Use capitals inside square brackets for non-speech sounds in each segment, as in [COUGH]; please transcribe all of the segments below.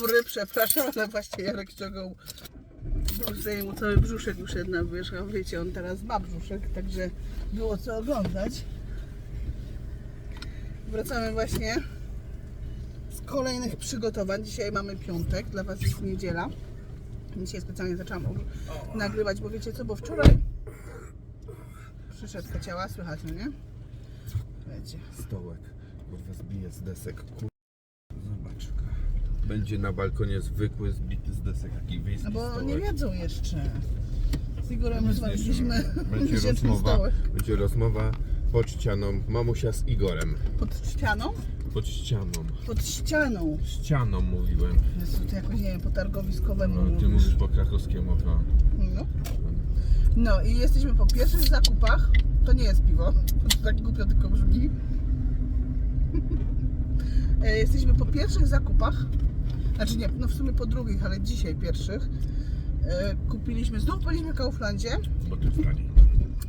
dobry, przepraszam, ale właśnie Jarek ściągał Tutaj mu cały brzuszek już jedna wyszła. Wiecie, on teraz ma brzuszek, także było co oglądać. Wracamy właśnie z kolejnych przygotowań. Dzisiaj mamy piątek, dla Was jest niedziela. Dzisiaj specjalnie zaczęłam nagrywać, bo wiecie co, bo wczoraj przyszedł ciała, słychać, no nie? Wiecie. Stołek. Kurwa zbije z desek. Kur... Będzie na balkonie zwykły, zbity z desek, taki wiejski No bo nie wiedzą jeszcze. Z Igorem zniszczymy. Będzie [LAUGHS] rozmowa, będzie rozmowa pod ścianą mamusia z Igorem. Pod ścianą? Pod ścianą. Pod ścianą. Ścianą mówiłem. Jezu, to jakoś, nie wiem, po targowiskowemu No, ty mówisz. po krakowskiemu, to... No. no i jesteśmy po pierwszych zakupach. To nie jest piwo, to tak głupio tylko brzmi. [LAUGHS] E, jesteśmy po pierwszych zakupach. Znaczy nie, no w sumie po drugich, ale dzisiaj pierwszych. E, kupiliśmy, znów byliśmy w Kauflandzie. Bo ty w taniej.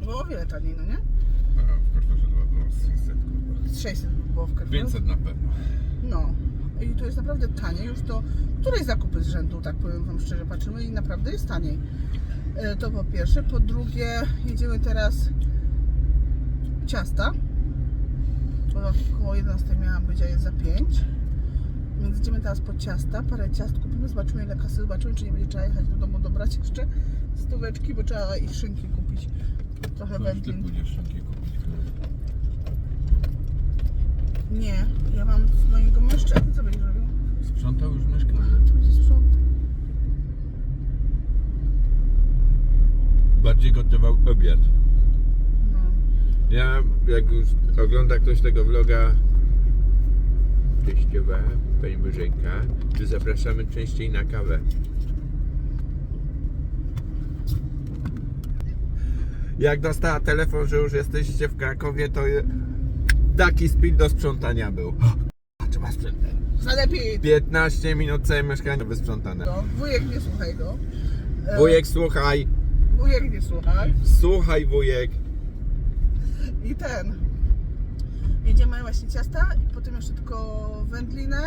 Było o wiele taniej, no nie? A w Carrefourze to było z 600 kurwa. Z 600 było w Carrefour. 500 na pewno. No. I to jest naprawdę tanie. Już to której zakupy z rzędu, tak powiem Wam szczerze, patrzymy i naprawdę jest taniej. E, To po pierwsze. Po drugie, jedziemy teraz ciasta. Bo około 11 miałam być, a jest za 5. Więc idziemy teraz po ciasta. Parę ciast kupimy, zobaczymy ile kasy, zobaczymy czy nie będzie trzeba jechać do domu dobrać jeszcze stóweczki, bo trzeba i szynki kupić. Trochę już ty wędlin. pójdziesz szynki kupić. Nie, ja mam z mojego mężczyzny. Co będziesz robił? Sprzątał już mieszkanie. To będzie sprzątał. Bardziej gotował obiad. No. Ja, jak już ogląda ktoś tego vloga Teściowa, Pani Bożenka, to zapraszamy częściej na kawę. Jak dostała telefon, że już jesteście w Krakowie, to taki speed do sprzątania był. A, Trzeba sprzątać. Zalepiej 15 minut całe mieszkanie wysprzątane. to. Wujek nie słuchaj go. E, Wujek, słuchaj, Wujek nie słuchaj. słuchaj wujek. I ten. Jedziemy właśnie ciasta i potem jeszcze tylko wędlinę.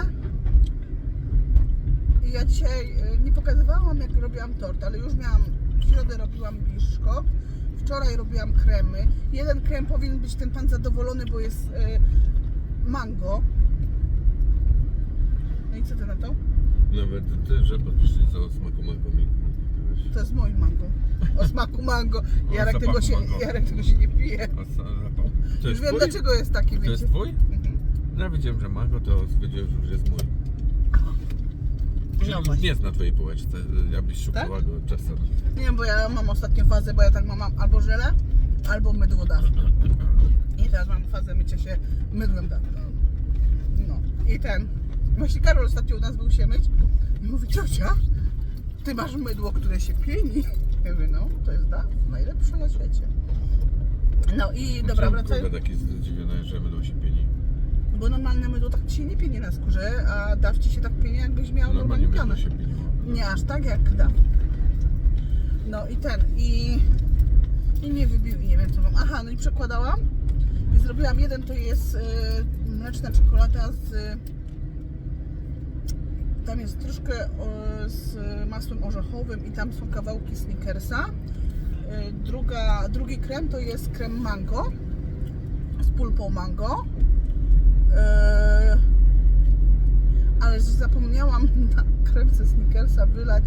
I ja dzisiaj e, nie pokazywałam jak robiłam tort, ale już miałam, w środę robiłam biszko. Wczoraj robiłam kremy. Jeden krem powinien być ten pan zadowolony, bo jest e, mango. No i co ty na to? Nawet ty, że podpiszesz za smaku mango mi. To jest mój mango. O smaku mango. [LAUGHS] O Jarek tego, się, mango. Jarek tego się nie pije. Zapał? To Już jest wiem twój? dlaczego jest taki, To wiecie. jest twój? Mhm. No, Ja wiedziałem, że mango, to wiedziałem, że już jest mój. No Czyli właśnie. jest na twojej półeczce, abyś szukała Tak? go czasem. Nie wiem, bo ja mam ostatnią fazę, bo ja tak mam mam albo żelę, albo mydło dawne. I teraz mam fazę mycia się mydłem dawnym. No. I ten. Właśnie Karol ostatnio u nas był się myć i mówi, ciocia, ty masz mydło, które się pieni. Ja mówię, no, to jest da, najlepsze na świecie. No i dobra, Chciałem, wracaj. Kurwa, taki zdziwiony, że mydło się pieni. Bo normalne mydło tak ci się nie pieni na skórze, a daw ci się tak pieni, jakbyś miał Normalnie pianę. się pieniło. Nie aż tak jak da. No i ten, i, i nie wybił, i nie wiem co mam. Aha, no i przekładałam i zrobiłam jeden, to jest y, mleczna czekolada z... Tam jest troszkę o, z masłem orzechowym i tam są kawałki Snickersa. Y, druga, drugi krem to jest krem mango z pulpą mango. Y, ale zapomniałam [LAUGHS] na kremce Snickersa wylać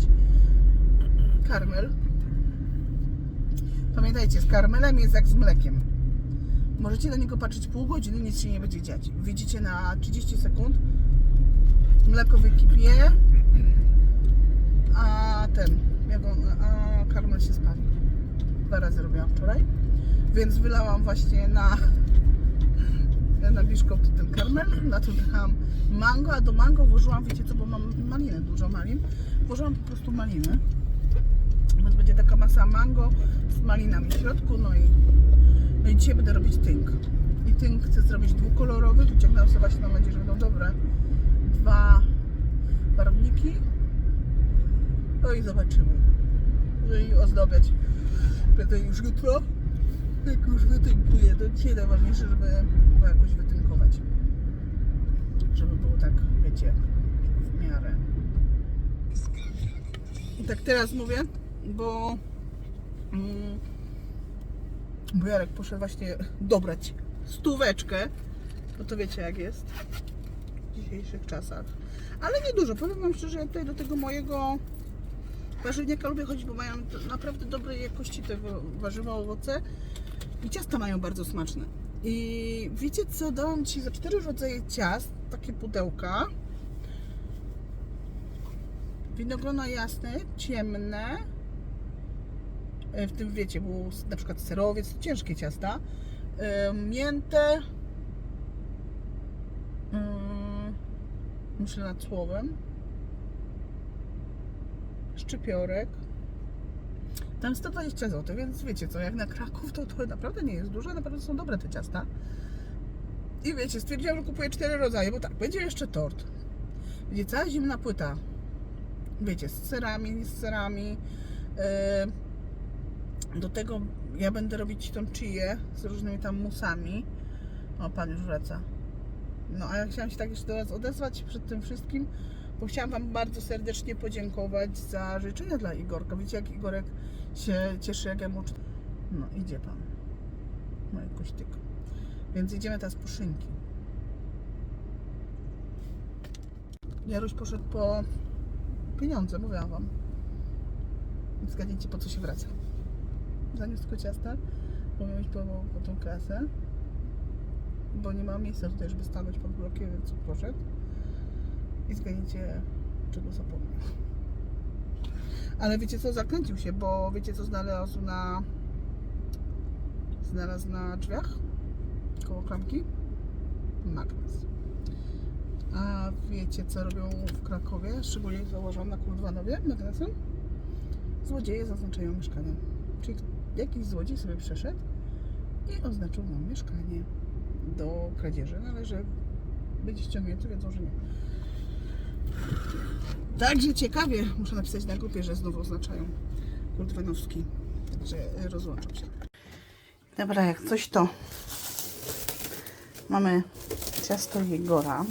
karmel. Pamiętajcie, z karmelem jest jak z mlekiem. Możecie na niego patrzeć pół godziny, nic się nie będzie dziać. Widzicie na 30 sekund, mleko wykipie, a ten, a karmel się spali. Dwa razy robiłam wczoraj, więc wylałam właśnie na [LAUGHS] na biszkopt ten karmel, na to dałam mango, a do mango włożyłam, wiecie co, bo mam malinę, dużo malin, włożyłam po prostu maliny, więc będzie taka masa mango z malinami w środku, no i, no i dzisiaj będę robić tynk. I tynk chcę zrobić dwukolorowy, wyciągnęłam sobie właśnie, mam nadzieję, że będą dobre, dwa barwniki, no i zobaczymy. No i ozdabiać będę już jutro jak już wytynkuję, to dzisiaj najważniejsze, żeby jakoś wytynkować. Żeby było tak, wiecie, w miarę. Tak teraz mówię, bo mm, bo Jarek poszedł właśnie dobrać stóweczkę, bo to wiecie jak jest w dzisiejszych czasach. Ale nie dużo, powiem Wam szczerze, ja tutaj do tego mojego warzywniaka lubię chodzić, bo mają naprawdę dobrej jakości te wa- warzywa, owoce i ciasta mają bardzo smaczne. I wiecie co, dałam Ci za cztery rodzaje ciast, takie pudełka. Winogrona jasne, ciemne, E, w tym wiecie, był na przykład serowiec, ciężkie ciasta, e, mięte, mm, myślę nad słowem, szczypiorek, tam 120 zł, więc wiecie co, jak na Kraków to, to naprawdę nie jest dużo, naprawdę są dobre te ciasta. I wiecie, stwierdziłam, że kupuję cztery rodzaje, bo tak, będzie jeszcze tort. Będzie cała zimna płyta. Wiecie, z serami, z serami. e, do tego ja będę robić tą chiję z różnymi tam musami. O, pan już wraca. No, a ja chciałam się tak jeszcze do Was odezwać przed tym wszystkim, bo chciałam Wam bardzo serdecznie podziękować za życzenia dla Igorka. Wiecie, jak Igorek się cieszy, jak ja mu... No, idzie Pan. No i kośtyk. Więc idziemy teraz po szynki. Jaruś poszedł po pieniądze, mówiłam Wam. Zgadnijcie, po co się wraca zaniósł tylko ciasta, bo miał iść po, po tą kasę, bo nie ma miejsca tutaj, żeby stanąć pod blokiem, więc poszedł. I zgadnijcie, czego zapomniał. Ale wiecie co, zakręcił się, bo wiecie co znalazł na znalazł na drzwiach koło klamki? Magnes. A wiecie co robią w Krakowie, szczególnie założono na Kuldwanowie magnesem? Złodzieje zaznaczają mieszkania. Czyli jakiś złodziej sobie przeszedł i oznaczył nam mieszkanie do kradzieży. Należy być ściągnięty, wiedzą, że nie. Także ciekawie, muszę napisać na grupie, że znowu oznaczają Kuldwanowski. Także y, rozłączam się. Dobra, jak coś to mamy ciasto Jegora.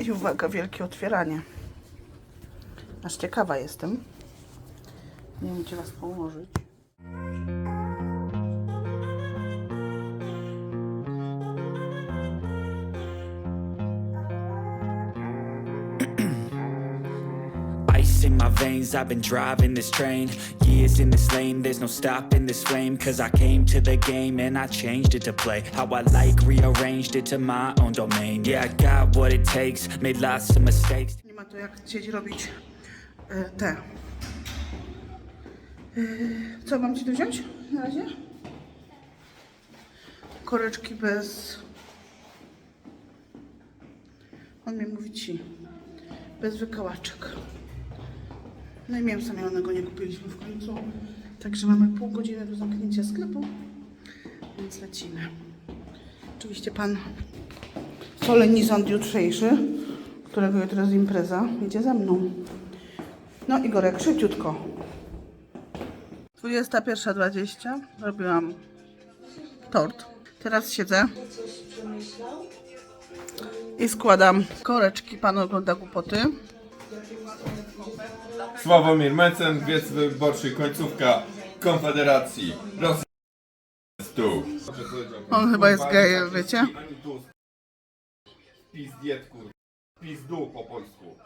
I uwaga, wielkie otwieranie. Aż ciekawa jestem. Nie wiem, gdzie Was położyć. I've been driving this train Years in this lane, there's no stopping this flame Cause I came to the game and I changed it to play How I like, rearranged it to my own domain Yeah, I got what it takes, made lots of mistakes Nie ma to jak chcieć robić e, te. E, co mam Ci tu wziąć na razie? Koreczki bez... On mi mówi Ci. Bez wykałaczek. No i mięsa mielonego nie kupiliśmy w końcu. Także mamy pół godziny do zamknięcia sklepu. Więc lecimy. Oczywiście pan solenizant jutrzejszy, którego jutro jest impreza, idzie ze mną. No Igorek, szybciutko. 21.20 robiłam tort. Teraz siedzę i składam koreczki. Pan ogląda głupoty. Sławomir Mencen, wiec wyborczy, końcówka Konfederacji. Rosja jest tu. On chyba jest gejem, wiecie? Pizdiet, kur... Pizdu po polsku.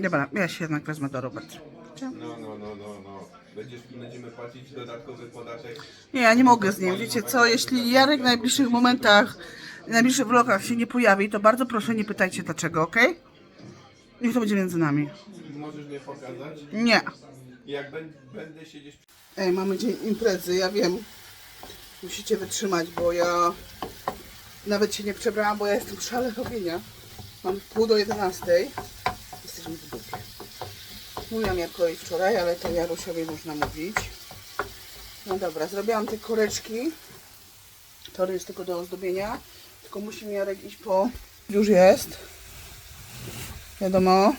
Dobra, ja się jednak wezmę do roboty. No, no, no, no, no. Będziesz, będziemy płacić dodatkowy podatek. Nie, ja nie mogę z nim. Wiecie co, jeśli Jarek w najbliższych momentach, w najbliższych vlogach się nie pojawi, to bardzo proszę nie pytajcie dlaczego, ok? Niech to będzie między nami. Możesz mnie pokazać? Nie. Jak będę, będę siedzieć Ej, mamy dzień imprezy, ja wiem. Musicie wytrzymać, bo ja nawet się nie przebrałam, bo ja jestem w szale robienia. Mam pół do 11. Jesteśmy w dupie. Mówiłam Jarkowi wczoraj, ale to Jarusiowi można mówić. No dobra, zrobiłam te koreczki. Tory jest tylko do ozdobienia. Tylko musi mi Jarek iść po... Już jest. Wiadomo.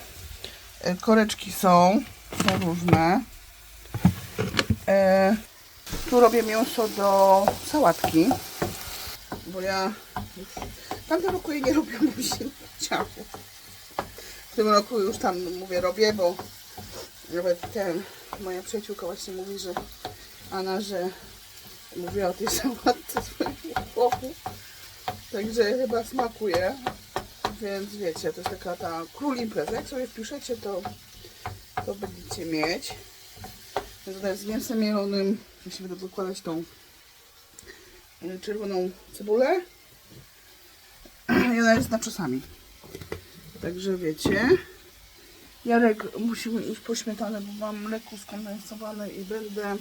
E, Koreczki są. Są różne. E, Tu robię mięso do sałatki, bo ja tamtym roku jej nie robiłam, bo mi się nie chciało. W tym roku już tam mówię robię, bo nawet ten, moja przyjaciółka właśnie mówi, że Anna, że mówiła o tej sałatce swojemu chłopu. Także chyba smakuje. Więc wiecie, to jest taka ta król impreza. Jak sobie wpiszecie, to, to będziecie mieć. Więc tutaj z mięsem mielonym jeśli będę dokładać tą e, czerwoną cebulę. [CLEARS THROAT] I ona jest na czasami. Także wiecie. Jarek musimy iść po śmietanę, bo mam mleko skondensowane i będę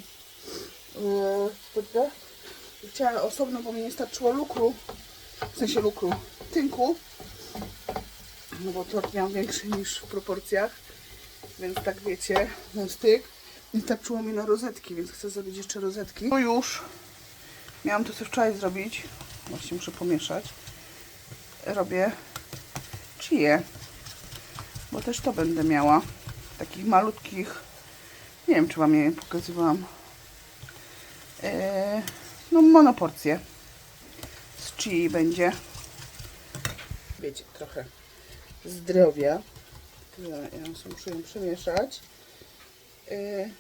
yy, chciała osobno, bo mi nie starczyło lukru, w sensie lukru, tynku, no bo tort miał większy niż w proporcjach, więc tak wiecie, ten styk, nie starczyło mi na rozetki, więc chcę zrobić jeszcze rozetki. No już, miałam to co wczoraj zrobić, właśnie muszę pomieszać, robię. Chie, bo też to będę miała, takich malutkich, nie wiem czy wam je pokazywałam, Eee, no monoporcje z chili będzie. Wiecie, trochę zdrowia. Ja, ja muszę ją przemieszać. Eee,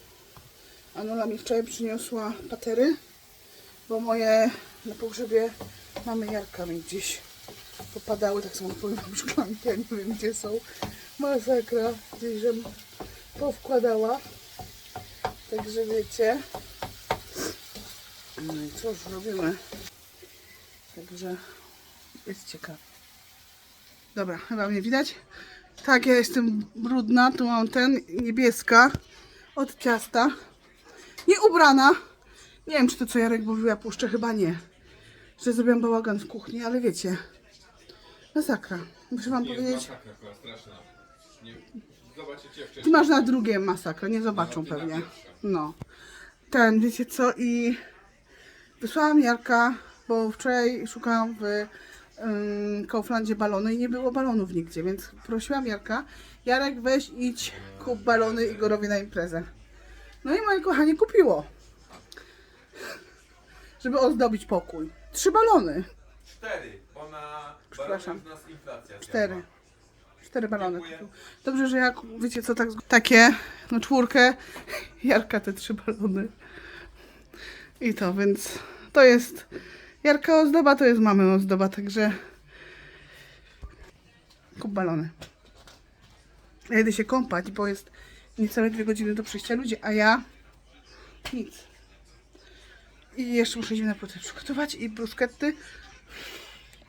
Anula mi wczoraj przyniosła patery, bo moje na pogrzebie mamy jarka mi gdzieś popadały, tak samo powiem szklanki, ja nie wiem gdzie są. Masakra, gdzieś żem powkładała. Także wiecie. No i cóż, robimy. Także jest ciekawe. Dobra, chyba mnie widać. Tak, ja jestem brudna. Tu mam ten niebieska od ciasta. Nie ubrana. Nie wiem, czy to co Jarek mówił, ja puszczę, chyba nie. Że zrobiłam bałagan w kuchni, ale wiecie. Masakra. Muszę wam powiedzieć. Ty masz na drugie masakra, nie zobaczą pewnie. No. Ten, wiecie co, i wysłałam Jarka, bo wczoraj szukałam w ym, Kauflandzie balony i nie było balonów nigdzie, więc prosiłam Jarka, Jarek weź idź, kup balony Igorowi na imprezę. No i moje kochanie kupiło. Żeby ozdobić pokój. Trzy balony. Cztery, bo na Przepraszam. nas inflacja Cztery. zjadła. Cztery balony. Dziękuję. kupił. Dobrze, że jak wiecie co, tak, takie, no czwórkę, [LAUGHS] Jarka te trzy balony. I to, więc to jest Jarka ozdoba, to jest mamy ozdoba, także kup balony. Ja idę się kąpać, bo jest niecałe dwie godziny do przyjścia ludzi, a ja nic. I jeszcze muszę zimne płyty przygotować i brusketty.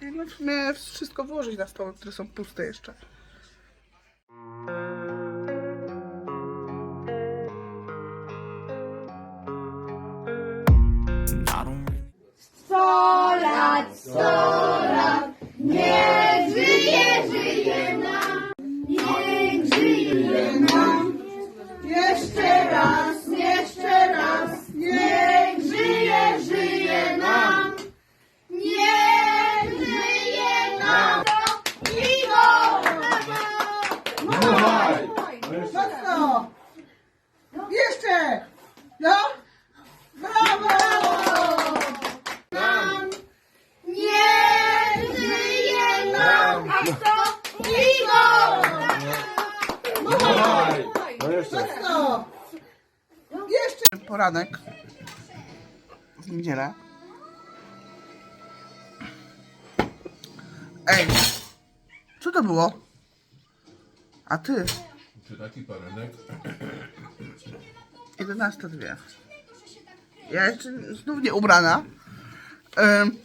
I no w sumie wszystko włożyć na stoły, które są puste jeszcze. Mocno! Jeszcze! Poranek. W niedzielę. Ej! Co to było? A ty? Czy taki poranek? 11 dwie. Ja jeszcze znów nie ubrana. Ym.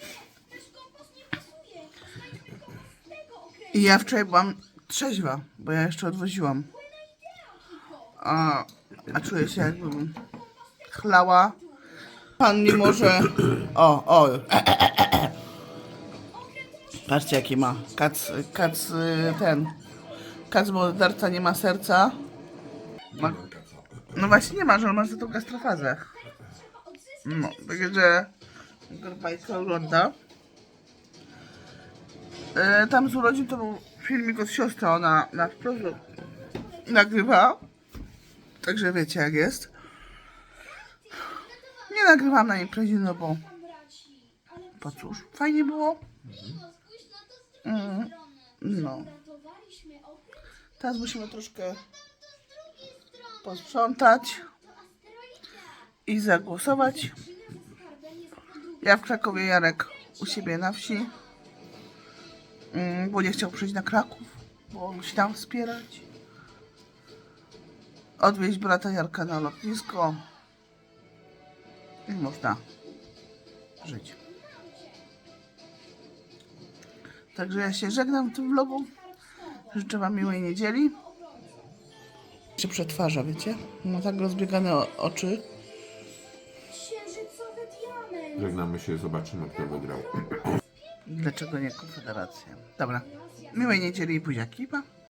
I ja wczoraj byłam trzeźwa, bo ja jeszcze odwoziłam. A, a czuję się jakbym chlała. Pan nie może... O, o. Patrzcie jaki ma. Kac, kac ten. Kac morderca nie ma serca. Ma, no właśnie nie ma, że on ma za tą gastrofazę. No, także Gorbajka ogląda. E, tam z urodzin to był filmik od siostry, ona na wprost nagrywa. Także wiecie jak jest. Nie nagrywam na imprezie, no bo po cóż, fajnie było. Mm, no. Teraz musimy troszkę posprzątać i zagłosować. Ja w Krakowie, Jarek u siebie na wsi, Mm, bo nie chciał przyjść na Kraków, bo musi tam wspierać. Odwieźć brata Jarka na lotnisko i można żyć. Także ja się żegnam w tym vlogu. Życzę Wam miłej niedzieli. Się przetwarza, wiecie? Ma tak rozbiegane oczy. Żegnamy się, zobaczymy kto wygrał. Dlaczego nie Konfederacja? Dobra. Miłej niedzieli i buziaki, pa.